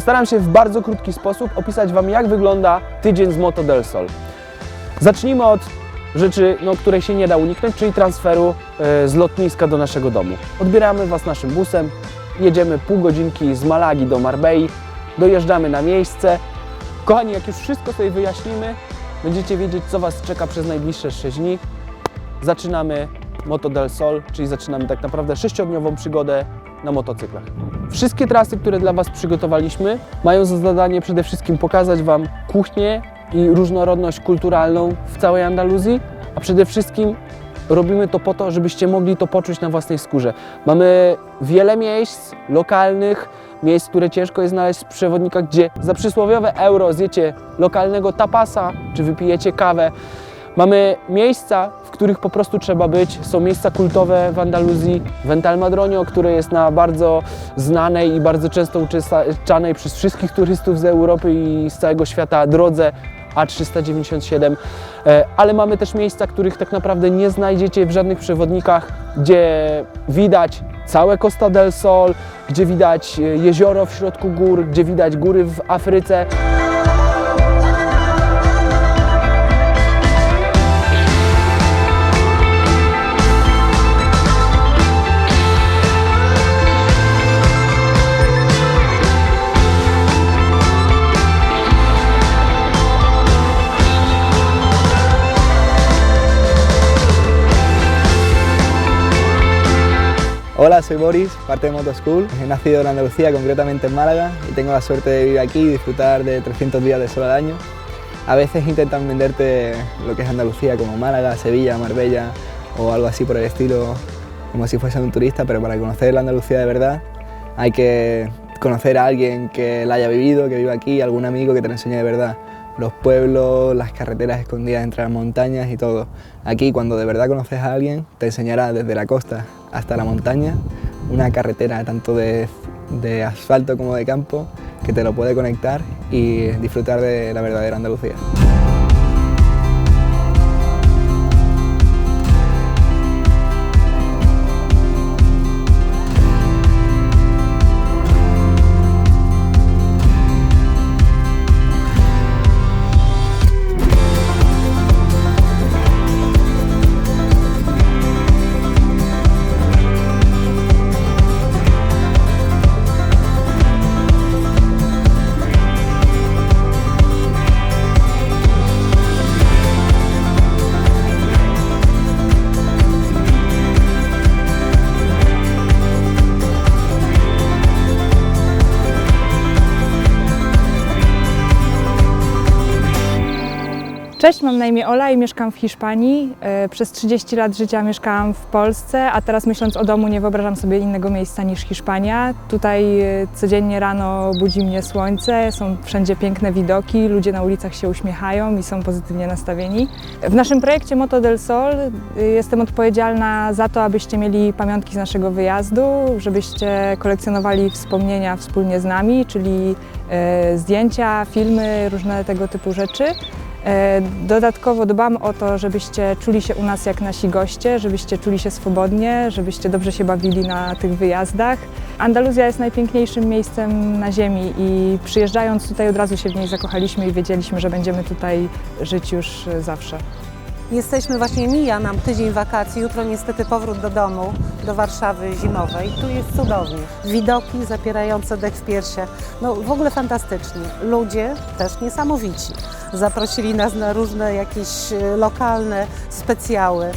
Postaram się w bardzo krótki sposób opisać Wam, jak wygląda tydzień z Moto del Sol. Zacznijmy od rzeczy, no, której się nie da uniknąć, czyli transferu e, z lotniska do naszego domu. Odbieramy Was naszym busem, jedziemy pół godzinki z Malagi do Marbei, dojeżdżamy na miejsce. Kochani, jak już wszystko sobie wyjaśnimy, będziecie wiedzieć, co Was czeka przez najbliższe 6 dni. Zaczynamy Moto del Sol, czyli zaczynamy tak naprawdę sześciodniową przygodę na motocyklach. Wszystkie trasy, które dla Was przygotowaliśmy, mają za zadanie przede wszystkim pokazać Wam kuchnię i różnorodność kulturalną w całej Andaluzji, a przede wszystkim robimy to po to, żebyście mogli to poczuć na własnej skórze. Mamy wiele miejsc lokalnych, miejsc, które ciężko jest znaleźć w przewodnikach, gdzie za przysłowiowe euro zjecie lokalnego tapasa, czy wypijecie kawę. Mamy miejsca, w których po prostu trzeba być. Są miejsca kultowe w Andaluzji, Ventalmadronio, które jest na bardzo znanej i bardzo często uczestniczanej przez wszystkich turystów z Europy i z całego świata drodze A397, E, ale mamy też miejsca, których tak naprawdę nie znajdziecie w żadnych przewodnikach, gdzie widać całe Costa del Sol, gdzie widać e, jezioro w środku gór, gdzie widać góry w Afryce. Hola, soy Boris, parte de Moto School. He nacido en Andalucía, concretamente en Málaga, y tengo la suerte de vivir aquí y disfrutar de 300 días de sol al año. A veces intentan venderte lo que es Andalucía como Málaga, Sevilla, Marbella o algo así por el estilo, como si fuese un turista, pero para conocer la Andalucía de verdad hay que conocer a alguien que la haya vivido, que viva aquí, algún amigo que te lo enseñe de verdad. Los pueblos, las carreteras escondidas entre las montañas y todo. Aquí cuando de verdad conoces a alguien te enseñará desde la costa hasta la montaña una carretera tanto de, de asfalto como de campo que te lo puede conectar y disfrutar de la verdadera Andalucía. Cześć, mam na imię Ola i mieszkam w Hiszpanii. E, Przez 30 lat życia mieszkałam w Polsce, a teraz myśląc o domu nie wyobrażam sobie innego miejsca niż Hiszpania. Tutaj e, codziennie rano budzi mnie słońce, są wszędzie piękne widoki, ludzie na ulicach się uśmiechają i są pozytywnie nastawieni. W naszym projekcie Moto del Sol e, jestem odpowiedzialna za to, abyście mieli pamiątki z naszego wyjazdu, żebyście kolekcjonowali wspomnienia wspólnie z nami, czyli zdjęcia, filmy, różne tego typu rzeczy. E, Dodatkowo dbam o to, żebyście czuli się u nas jak nasi goście, żebyście czuli się swobodnie, żebyście dobrze się bawili na tych wyjazdach. Andaluzja jest najpiękniejszym miejscem na ziemi i przyjeżdżając tutaj od razu się w niej zakochaliśmy i wiedzieliśmy, że będziemy tutaj żyć już zawsze. Jesteśmy właśnie, mija nam tydzień wakacji, jutro niestety powrót do domu, do Warszawy zimowej. Tu jest cudownie. Widoki zapierające dech w piersiach. No w ogóle fantastycznie. Ludzie też niesamowici. Zaprosili nas na różne jakieś e, lokalne specjały.